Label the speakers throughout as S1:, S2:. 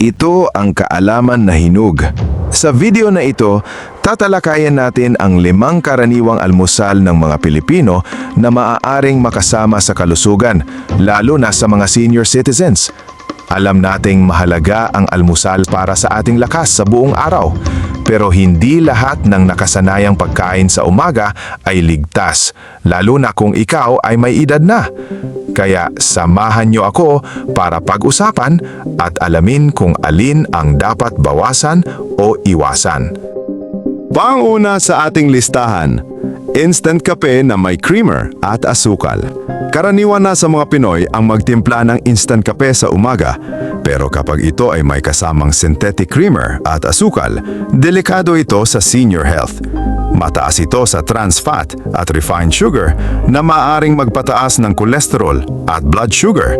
S1: Ito ang kaalaman na hinug. Sa video na ito, tatalakayan natin ang limang karaniwang almusal ng mga Pilipino na maaaring makasama sa kalusugan, lalo na sa mga senior citizens. Alam nating mahalaga ang almusal para sa ating lakas sa buong araw, pero hindi lahat ng nakasanayang pagkain sa umaga ay ligtas, lalo na kung ikaw ay may edad na. Kaya samahan niyo ako para pag-usapan at alamin kung alin ang dapat bawasan o iwasan.
S2: Panguna sa ating listahan, instant kape na may creamer at asukal. Karaniwan na sa mga Pinoy ang magtimpla ng instant kape sa umaga, pero kapag ito ay may kasamang synthetic creamer at asukal, delikado ito sa senior health. Mataas ito sa trans fat at refined sugar na maaaring magpataas ng kolesterol at blood sugar.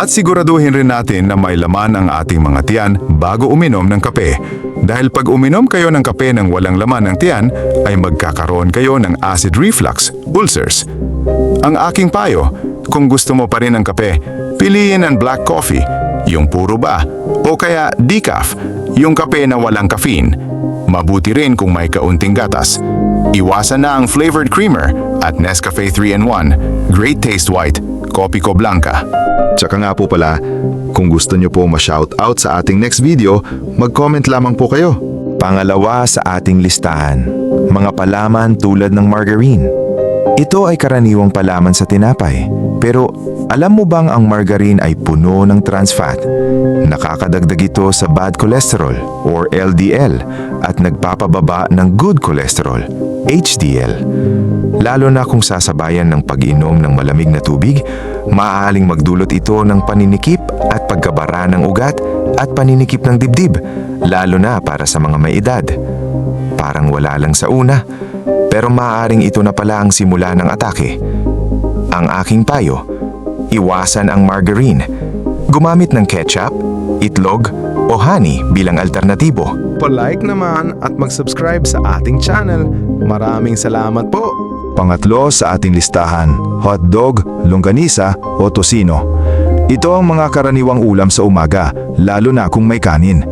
S2: At siguraduhin rin natin na may laman ang ating mga tiyan bago uminom ng kape. Dahil pag uminom kayo ng kape ng walang laman ng tiyan, ay magkakaroon kayo ng acid reflux, ulcers. Ang aking payo, kung gusto mo pa rin ng kape, piliin ang black coffee, yung puro ba, o kaya decaf, yung kape na walang caffeine. Mabuti rin kung may kaunting gatas. Iwasan na ang flavored creamer at Nescafe 3-in-1, Great Taste White, Kopi Ko Blanca.
S1: Tsaka nga po pala, kung gusto niyo po ma-shoutout sa ating next video, mag-comment lamang po kayo. Pangalawa sa ating listahan, mga palaman tulad ng margarine. Ito ay karaniwang palaman sa tinapay. Pero alam mo bang ang margarine ay puno ng trans fat? Nakakadagdag ito sa bad cholesterol or LDL at nagpapababa ng good cholesterol, HDL. Lalo na kung sasabayan ng pag-inom ng malamig na tubig, maaaring magdulot ito ng paninikip at pagkabara ng ugat at paninikip ng dibdib, lalo na para sa mga may edad. Parang wala lang sa una, pero maaaring ito na pala ang simula ng atake. Ang aking payo, iwasan ang margarine. Gumamit ng ketchup, itlog, o honey bilang alternatibo.
S3: Pa-like naman at mag-subscribe sa ating channel. Maraming salamat po.
S1: Pangatlo sa ating listahan, hotdog, longganisa o tosino. Ito ang mga karaniwang ulam sa umaga, lalo na kung may kanin.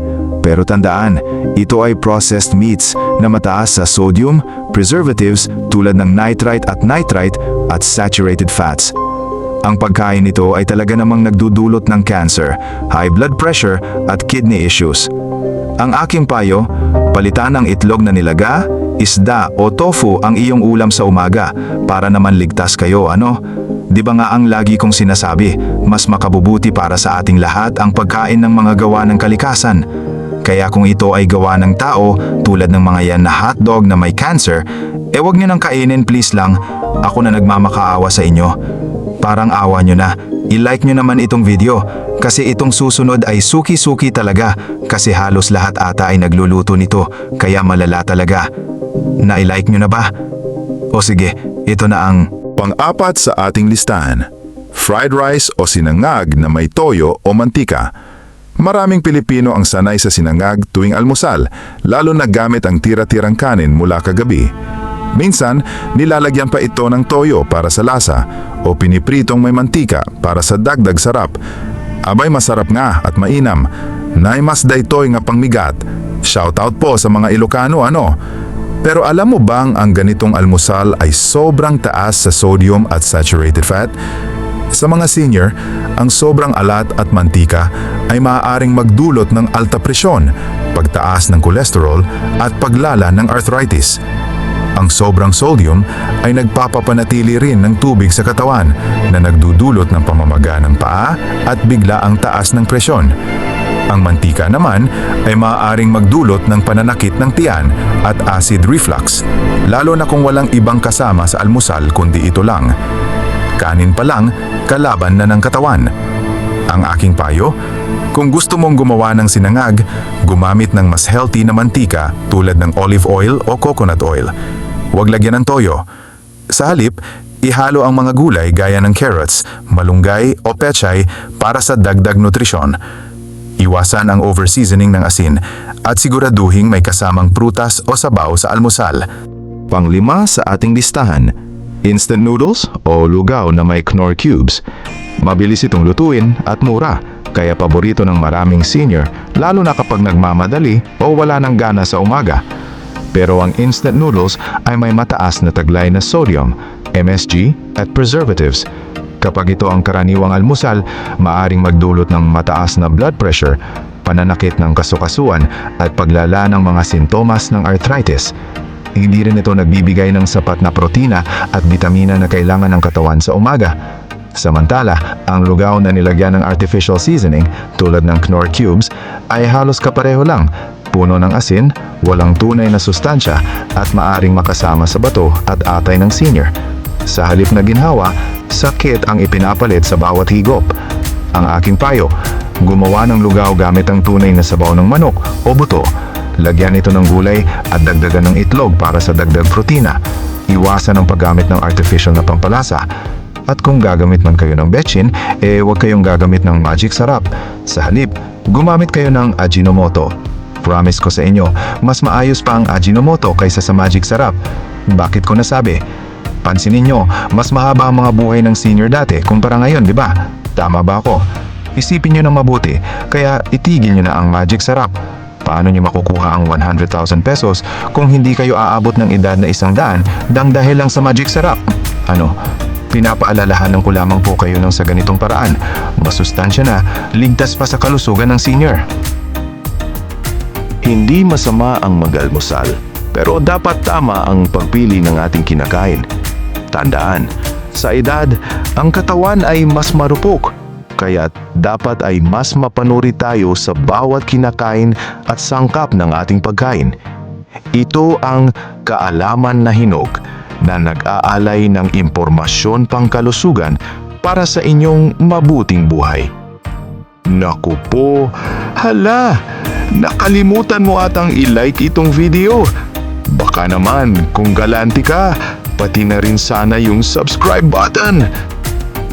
S1: Pero tandaan, ito ay processed meats na mataas sa sodium, preservatives tulad ng nitrite at nitrite at saturated fats. Ang pagkain nito ay talaga namang nagdudulot ng cancer, high blood pressure at kidney issues. Ang aking payo, palitan ng itlog na nilaga, isda o tofu ang iyong ulam sa umaga para naman ligtas kayo ano? Di ba nga ang lagi kong sinasabi, mas makabubuti para sa ating lahat ang pagkain ng mga gawa ng kalikasan. Kaya kung ito ay gawa ng tao, tulad ng mga yan na hotdog na may cancer, eh wag nyo nang kainin please lang, ako na nagmamakaawa sa inyo. Parang awa nyo na, i-like nyo naman itong video kasi itong susunod ay suki-suki talaga kasi halos lahat ata ay nagluluto nito kaya malala talaga. Na-like nyo na ba? O sige, ito na ang
S2: Pang-apat sa ating listahan, fried rice o sinangag na may toyo o mantika. Maraming Pilipino ang sanay sa sinangag tuwing almusal, lalo na gamit ang tira-tirang kanin mula kagabi. Minsan, nilalagyan pa ito ng toyo para sa lasa o pinipritong may mantika para sa dagdag sarap. Abay masarap nga at mainam. Naimas daytoy nga pangmigat. Shoutout po sa mga Ilocano ano. Pero alam mo bang ang ganitong almusal ay sobrang taas sa sodium at saturated fat? Sa mga senior, ang sobrang alat at mantika ay maaaring magdulot ng alta presyon, pagtaas ng kolesterol at paglala ng arthritis. Ang sobrang sodium ay nagpapapanatili rin ng tubig sa katawan na nagdudulot ng pamamaga ng paa at bigla ang taas ng presyon. Ang mantika naman ay maaaring magdulot ng pananakit ng tiyan at acid reflux, lalo na kung walang ibang kasama sa almusal kundi ito lang. Kanin pa lang, kalaban na ng katawan. Ang aking payo, kung gusto mong gumawa ng sinangag, gumamit ng mas healthy na mantika tulad ng olive oil o coconut oil. Huwag lagyan ng toyo. Sa halip, ihalo ang mga gulay gaya ng carrots, malunggay o pechay para sa dagdag nutrisyon. Iwasan ang overseasoning ng asin at siguraduhing may kasamang prutas o sabaw sa almusal.
S1: Panglima sa ating listahan,
S2: Instant noodles o lugaw na may Knorr cubes. Mabilis itong lutuin at mura, kaya paborito ng maraming senior lalo na kapag nagmamadali o wala ng gana sa umaga. Pero ang instant noodles ay may mataas na taglay na sodium, MSG at preservatives. Kapag ito ang karaniwang almusal, maaring magdulot ng mataas na blood pressure, pananakit ng kasukasuan at paglala ng mga sintomas ng arthritis. Hindi rin ito nagbibigay ng sapat na protina at bitamina na kailangan ng katawan sa umaga. Samantala, ang lugaw na nilagyan ng artificial seasoning tulad ng Knorr cubes ay halos kapareho lang. Puno ng asin, walang tunay na sustansya at maaring makasama sa bato at atay ng senior. Sa halip na ginhawa, sakit ang ipinapalit sa bawat higop. Ang aking payo, gumawa ng lugaw gamit ang tunay na sabaw ng manok o buto. Lagyan ito ng gulay at dagdagan ng itlog para sa dagdag protina. Iwasan ang paggamit ng artificial na pampalasa. At kung gagamit man kayo ng betchin, eh huwag kayong gagamit ng magic sarap. Sa halip, gumamit kayo ng Ajinomoto. Promise ko sa inyo, mas maayos pa ang Ajinomoto kaysa sa magic sarap. Bakit ko nasabi? Pansinin nyo, mas mahaba ang mga buhay ng senior dati kumpara ngayon, di ba? Tama ba ako? Isipin nyo ng mabuti, kaya itigil nyo na ang magic sarap. Paano nyo makukuha ang 100,000 pesos kung hindi kayo aabot ng edad na isang daan dang dahil lang sa magic sarap? Ano, pinapaalalahanan ko lamang po kayo ng sa ganitong paraan. Masustansya na, ligtas pa sa kalusugan ng senior.
S4: Hindi masama ang mag-almusal, pero dapat tama ang pagpili ng ating kinakain. Tandaan, sa edad, ang katawan ay mas marupok, kaya dapat ay mas mapanuri tayo sa bawat kinakain at sangkap ng ating pagkain. Ito ang kaalaman na hinog na nag-aalay ng impormasyon pangkalusugan para sa inyong mabuting buhay. Naku po, hala, nakalimutan mo atang i-like itong video. Baka naman kung galante ka, pati na rin sana yung subscribe button.